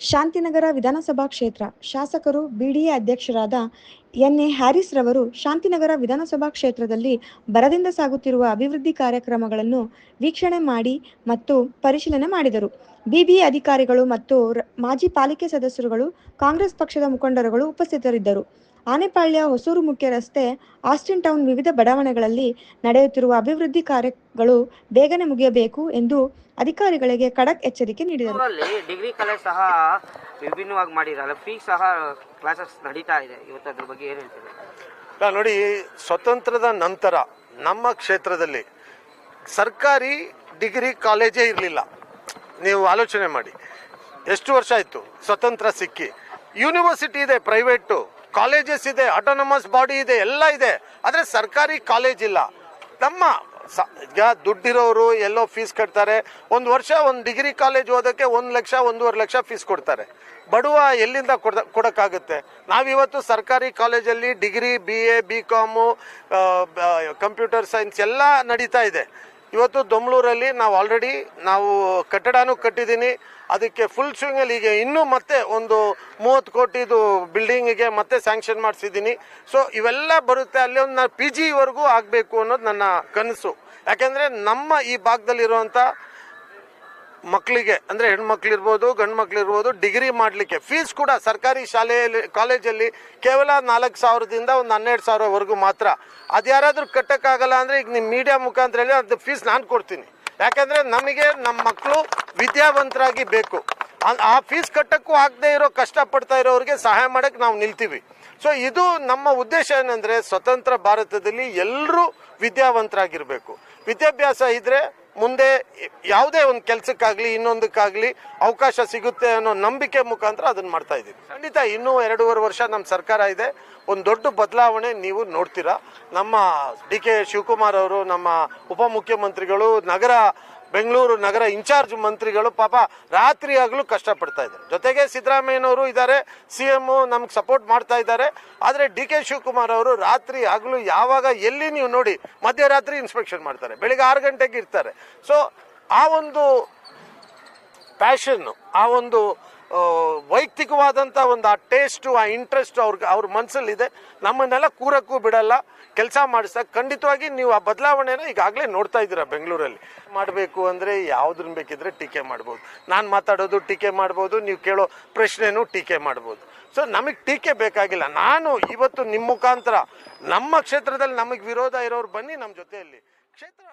ಶಾಂತಿನಗರ ವಿಧಾನಸಭಾ ಕ್ಷೇತ್ರ ಶಾಸಕರು ಬಿಡಿಎ ಅಧ್ಯಕ್ಷರಾದ ಎನ್ ಎ ಹ್ಯಾರಿಸ್ ರವರು ಶಾಂತಿನಗರ ವಿಧಾನಸಭಾ ಕ್ಷೇತ್ರದಲ್ಲಿ ಬರದಿಂದ ಸಾಗುತ್ತಿರುವ ಅಭಿವೃದ್ಧಿ ಕಾರ್ಯಕ್ರಮಗಳನ್ನು ವೀಕ್ಷಣೆ ಮಾಡಿ ಮತ್ತು ಪರಿಶೀಲನೆ ಮಾಡಿದರು. ಬಿಬಿಎ ಅಧಿಕಾರಿಗಳು ಮತ್ತು ಮಾಜಿ ಪಾಲಿಕೆ ಸದಸ್ಯರುಗಳು ಕಾಂಗ್ರೆಸ್ ಪಕ್ಷದ ಮುಖಂಡರುಗಳು ಉಪಸ್ಥಿತರಿದ್ದರು. ಆನೆಪಾಳ್ಯ ಹೊಸೂರು ಮುಖ್ಯ ರಸ್ತೆ ಆಸ್ಟಿನ್ ಟೌನ್ ವಿವಿಧ ಬಡಾವಣೆಗಳಲ್ಲಿ ನಡೆಯುತ್ತಿರುವ ಅಭಿವೃದ್ಧಿ ಕಾರ್ಯಗಳು ಬೇಗನೆ ಮುಗಿಯಬೇಕು ಎಂದು ಅಧಿಕಾರಿಗಳಿಗೆ ಖಡಕ್ ಎಚ್ಚರಿಕೆ ನೀಡಿದರು. ಡಿಗ್ರಿ ಕಾಲೇಜ್ ಸಹ ವಿಭಿನ್ನವಾಗಿ ಮಾಡಿರಲ್ಲ ಫ್ರೀ ಸಹ ಕ್ಲಾಸಸ್ ನಡೀತಾ ಇದೆ. ಇವತ್ತು ಅದ್ರ ಬಗ್ಗೆ ಏನು ಹೇಳ್ತೀರಿ? ಇಲ್ಲ ನೋಡಿ ಸ್ವತಂತ್ರದ ನಂತರ ನಮ್ಮ ಕ್ಷೇತ್ರದಲ್ಲಿ ಸರ್ಕಾರಿ ಡಿಗ್ರಿ ಕಾಲೇಜೇ ಇರಲಿಲ್ಲ. ನೀವು ಆಲೋಚನೆ ಮಾಡಿ. ಎಷ್ಟು ವರ್ಷ ಆಯಿತು? ಸ್ವತಂತ್ರ ಸಿಕ್ಕಿ. ಯೂನಿವರ್ಸಿಟಿ ಇದೆ ಪ್ರೈವೇಟು. ಕಾಲೇಜಸ್ ಇದೆ ಆಟೋನಮಸ್ ಬಾಡಿ ಇದೆ, ಎಲ್ಲ ಇದೆ. ಆದರೆ ಸರ್ಕಾರಿ ಕಾಲೇಜ್ ಇಲ್ಲ. ನಮ್ಮ ಸ, ಈಗ ದುಡ್ಡಿರೋರು ಎಲ್ಲೋ ಫೀಸ್ ಕಟ್ತಾರೆ. ಒಂದು ವರ್ಷ ಒಂದು ಡಿಗ್ರಿ ಕಾಲೇಜ್ ಓದೋಕ್ಕೆ ಒಂದು ಲಕ್ಷ, ಒಂದೂವರೆ ಲಕ್ಷ ಫೀಸ್ ಕೊಡ್ತಾರೆ. ಬಡವ ಎಲ್ಲಿಂದ ಕೊಡ, ಕೊಡೋಕ್ಕಾಗುತ್ತೆ? ನಾವಿವತ್ತು ಸರ್ಕಾರಿ ಕಾಲೇಜಲ್ಲಿ degree B A B com computer science ಎಲ್ಲ ನಡೀತಾ ಇದೆ. ಇವತ್ತು ದೊಮ್ಲೂರಲ್ಲಿ ನಾವು ಆಲ್ರೆಡಿ ನಾವು ಕಟ್ಟಡನೂ ಕಟ್ಟಿದ್ದೀನಿ. ಅದಕ್ಕೆ ಫುಲ್ ಸ್ವಿಂಗಲ್ಲಿ ಈಗ ಇನ್ನೂ ಮತ್ತೆ ಒಂದು ಮೂವತ್ತು ಕೋಟಿದು ಬಿಲ್ಡಿಂಗಿಗೆ ಮತ್ತೆ ಸ್ಯಾಂಕ್ಷನ್ ಮಾಡಿಸಿದ್ದೀನಿ. ಸೊ ಇವೆಲ್ಲ ಬರುತ್ತೆ ಅಲ್ಲಿ ಒಂದು ನಾನು ಪಿ ಜಿವರೆಗೂ ಆಗಬೇಕು ಅನ್ನೋದು ನನ್ನ ಕನಸು. ಯಾಕೆಂದರೆ ನಮ್ಮ ಈ ಭಾಗದಲ್ಲಿರುವಂಥ ಮಕ್ಕಳಿಗೆ, ಅಂದರೆ ಹೆಣ್ಮಕ್ಳಿರ್ಬೋದು ಗಂಡು ಮಕ್ಳಿರ್ಬೋದು ಡಿಗ್ರಿ ಮಾಡಲಿಕ್ಕೆ ಫೀಸ್ ಕೂಡ ಸರ್ಕಾರಿ ಶಾಲೆಯಲ್ಲಿ, ಕಾಲೇಜಲ್ಲಿ ಕೇವಲ ನಾಲ್ಕು ಸಾವಿರದಿಂದ ಒಂದು ಹನ್ನೆರಡು ಸಾವಿರವರೆಗೂ ಮಾತ್ರ. ಅದು ಯಾರಾದರೂ ಕಟ್ಟೋಕ್ಕಾಗಲ್ಲ ಅಂದರೆ ಈಗ ನಿಮ್ಮ ಮೀಡಿಯಾ ಮುಖಾಂತರ ಹೇಳಿ ಅದು ಫೀಸ್ ನಾನು ಕೊಡ್ತೀನಿ. ಯಾಕಂದರೆ ನಮಗೆ ನಮ್ಮ ಮಕ್ಕಳು ವಿದ್ಯಾವಂತರಾಗಿ ಬೇಕು. ಆ- ಫೀಸ್ ಕಟ್ಟಕ್ಕೂ ಆಗದೆ ಇರೋ ಕಷ್ಟಪಡ್ತಾ ಇರೋರಿಗೆ ಸಹಾಯ ಮಾಡೋಕ್ಕೆ ನಾವು ನಿಲ್ತೀವಿ. ಸೊ ಇದು ನಮ್ಮ ಉದ್ದೇಶ ಏನಂದರೆ ಸ್ವತಂತ್ರ ಭಾರತದಲ್ಲಿ ಎಲ್ಲರೂ ವಿದ್ಯಾವಂತರಾಗಿರಬೇಕು. ವಿದ್ಯಾಭ್ಯಾಸ ಇದ್ದರೆ ಮುಂದೆ ಯಾವುದೇ ಒಂದು ಕೆಲಸಕ್ಕಾಗಲಿ, ಇನ್ನೊಂದಕ್ಕಾಗಲಿ ಅವಕಾಶ ಸಿಗುತ್ತೆ ಅನ್ನೋ ನಂಬಿಕೆ ಮುಖಾಂತರ ಅದನ್ನು ಮಾಡ್ತಾ ಇದ್ದೀವಿ. ಖಂಡಿತ ಇನ್ನೂ ಎರಡೂವರೆ ವರ್ಷ ನಮ್ಮ ಸರ್ಕಾರ ಇದೆ. ಒಂದು ದೊಡ್ಡ ಬದಲಾವಣೆ ನೀವು ನೋಡ್ತೀರಾ. ನಮ್ಮ ಡಿ ಕೆ ಶಿವಕುಮಾರ್ ಅವರು, ನಮ್ಮ ಉಪಮುಖ್ಯಮಂತ್ರಿಗಳು ನಗರ ಬೆಂಗಳೂರು ನಗರ ಇನ್ಚಾರ್ಜ್ ಮಂತ್ರಿಗಳು ಪಾಪ ರಾತ್ರಿ ಆಗಲೂ ಕಷ್ಟಪಡ್ತಾ ಇದ್ದಾರೆ. ಜೊತೆಗೆ ಸಿದ್ದರಾಮಯ್ಯನವರು ಇದ್ದಾರೆ ಸಿ ಎಂ ನಮ್ಗೆ ಸಪೋರ್ಟ್ ಮಾಡ್ತಾ ಇದ್ದಾರೆ. ಆದರೆ ಡಿ ಕೆ ಶಿವಕುಮಾರ್ ಅವರು ರಾತ್ರಿ ಆಗಲೂ ಯಾವಾಗ ಎಲ್ಲಿ ನೀವು ನೋಡಿ ಮಧ್ಯರಾತ್ರಿ ಇನ್ಸ್ಪೆಕ್ಷನ್ ಮಾಡ್ತಾರೆ, ಬೆಳಿಗ್ಗೆ ಆರು ಗಂಟೆಗೆ ಇರ್ತಾರೆ. ಸೊ ಆ ಒಂದು ಪ್ಯಾಷನ್ನು ಆ ಒಂದು ವೈಯಕ್ತಿಕವಾದಂಥ ಒಂದು ಆ ಟೇಸ್ಟು ಆ ಇಂಟ್ರೆಸ್ಟು ಅವ್ರಿಗೆ ಅವ್ರ ಮನಸ್ಸಲ್ಲಿದೆ ನಮ್ಮನ್ನೆಲ್ಲ ಕೂರಕ್ಕೂ ಬಿಡಲ್ಲ. ಕೆಲಸ ಮಾಡಿಸ್ದಾಗ ಖಂಡಿತವಾಗಿ ನೀವು ಆ ಬದಲಾವಣೆನ ಈಗಾಗಲೇ ನೋಡ್ತಾ ಇದ್ದೀರಾ ಬೆಂಗಳೂರಲ್ಲಿ. ಮಾಡಬೇಕು ಅಂದರೆ ಯಾವುದನ್ನ ಬೇಕಿದ್ರೆ ಟೀಕೆ ಮಾಡ್ಬೋದು. ನಾನು ಮಾತಾಡೋದು ಟೀಕೆ ಮಾಡ್ಬೋದು, ನೀವು ಕೇಳೋ ಪ್ರಶ್ನೆನೂ ಟೀಕೆ ಮಾಡ್ಬೋದು. ಸೊ ನಮಗೆ ಟೀಕೆ ಬೇಕಾಗಿಲ್ಲ. ನಾನು ಇವತ್ತು ನಿಮ್ಮ ಮುಖಾಂತರ ನಮ್ಮ ಕ್ಷೇತ್ರದಲ್ಲಿ ನಮಗೆ ವಿರೋಧ ಇರೋರು ಬನ್ನಿ ನಮ್ಮ ಜೊತೆಯಲ್ಲಿ. ಕ್ಷೇತ್ರ